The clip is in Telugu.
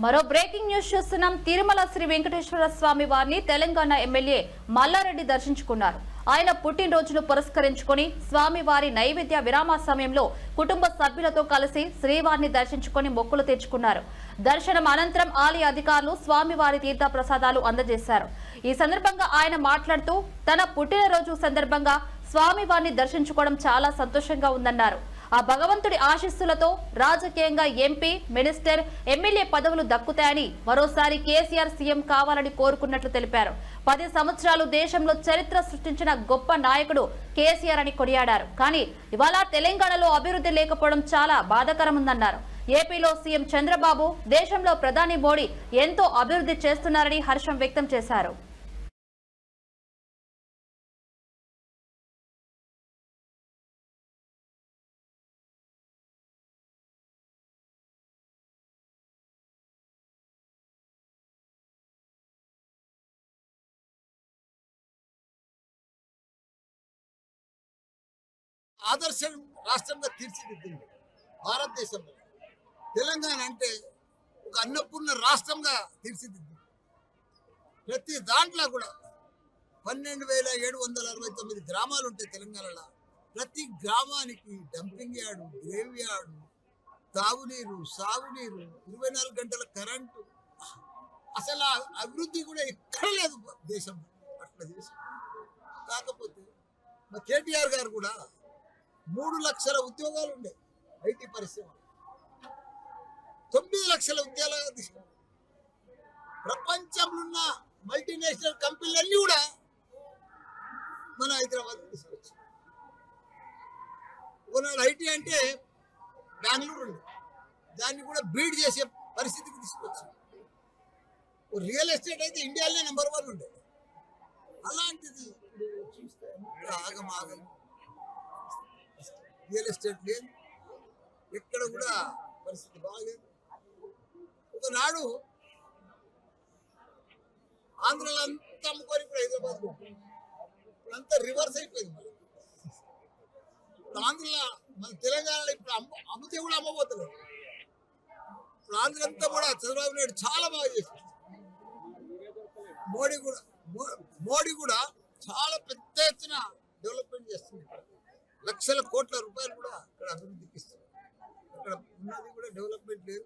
మరో బ్రేకింగ్ న్యూస్ చూస్తున్నాం. తిరుమల శ్రీ వెంకటేశ్వర స్వామి వారిని తెలంగాణ ఎమ్మెల్యే మల్లారెడ్డి దర్శించుకున్నారు. ఆయన పుట్టినరోజును పురస్కరించుకొని స్వామివారి నైవేద్య విరామ సమయంలో కుటుంబ సభ్యులతో కలిసి శ్రీవారిని దర్శించుకొని మొక్కులు తెచ్చుకున్నారు దర్శనం అనంతరం ఆలయ అధికారులు స్వామివారి తీర్థ ప్రసాదాలు అందజేశారు. ఈ సందర్భంగా ఆయన మాట్లాడుతూ తన పుట్టినరోజు సందర్భంగా స్వామివారిని దర్శించుకోవడం చాలా సంతోషంగా ఉందన్నారు. ఆ భగవంతుడి ఆశస్సులతో రాజకీయంగా ఎంపీ మినిస్టర్ ఎమ్మెల్యే పదవులు దక్కుతాయని మరోసారి కేసీఆర్ సీఎం కావాలని కోరుకున్నట్లు తెలిపారు. పది సంవత్సరాలు దేశంలో చరిత్ర సృష్టించిన గొప్ప నాయకుడు కేసీఆర్ అని కొనియాడారు. కానీ ఇవాళ తెలంగాణలో అభివృద్ధి లేకపోవడం చాలా బాధాకరముందన్నారు. ఏపీలో సీఎం చంద్రబాబు దేశంలో ప్రధాని మోడీ ఎంతో అభివృద్ధి చేస్తున్నారని హర్షం వ్యక్తం చేశారు. ఆదర్శ రాష్ట్రంగా తీర్చిదిద్దింది భారతదేశంలో. తెలంగాణ అంటే ఒక అన్నపూర్ణ రాష్ట్రంగా తీర్చిదిద్దింది. ప్రతి దాంట్లో కూడా పన్నెండు వేల ఏడు వందల అరవై తొమ్మిది గ్రామాలు ఉంటాయి తెలంగాణలో. ప్రతి గ్రామానికి డంపింగ్ యార్డు గ్రేవ్ యార్డు తాగునీరు సాగునీరు ఇరవై నాలుగు గంటల కరెంటు. అసలు అభివృద్ధి కూడా ఎక్కడ లేదు దేశంలో. అట్లా చేసి కాకపోతే మా కేటీఆర్ గారు కూడా మూడు లక్షల ఉద్యోగాలు ఉండే ఐటీ పరిశ్రమ తొమ్మిది లక్షల ఉద్యోగాలు తీసుకున్నారు ప్రపంచంలో ఉన్న మల్టీనేషనల్ కంపెనీలన్నీ కూడా మన హైదరాబాద్ తీసుకొచ్చి ఒకనాడు ఐటీ అంటే బెంగళూరు ఉంది దాన్ని కూడా బీడ్ చేసే పరిస్థితికి తీసుకొచ్చి. రియల్ ఎస్టేట్ అయితే ఇండియాలోనే నెంబర్ వన్ ఉండే. అలాంటిది ఆగమాగం రియల్ ఎస్టేట్ లేదు. ఎక్కడ కూడా పరిస్థితి బాగలేదు ఒకనాడు ఆంధ్రలో అంతా అమ్ముకొని ఇప్పుడు హైదరాబాద్ ఇప్పుడు అంతా రివర్స్ అయిపోయింది. ఇప్పుడు ఆంధ్రలో మన తెలంగాణలో ఇప్పుడు అమ్మ అమ్మితే కూడా అమ్మబోతున్నారు ఇప్పుడు ఆంధ్ర అంతా కూడా చంద్రబాబు నాయుడు చాలా బాగా చేస్తుంది మోడీ కూడా మోడీ కూడా చాలా పెద్ద ఎత్తున డెవలప్మెంట్ చేస్తుంది లక్షల కోట్ల రూపాయలు కూడా అక్కడ అభివృద్ధికి ఇస్తారు అక్కడ ఉన్నది కూడా డెవలప్మెంట్ లేదు.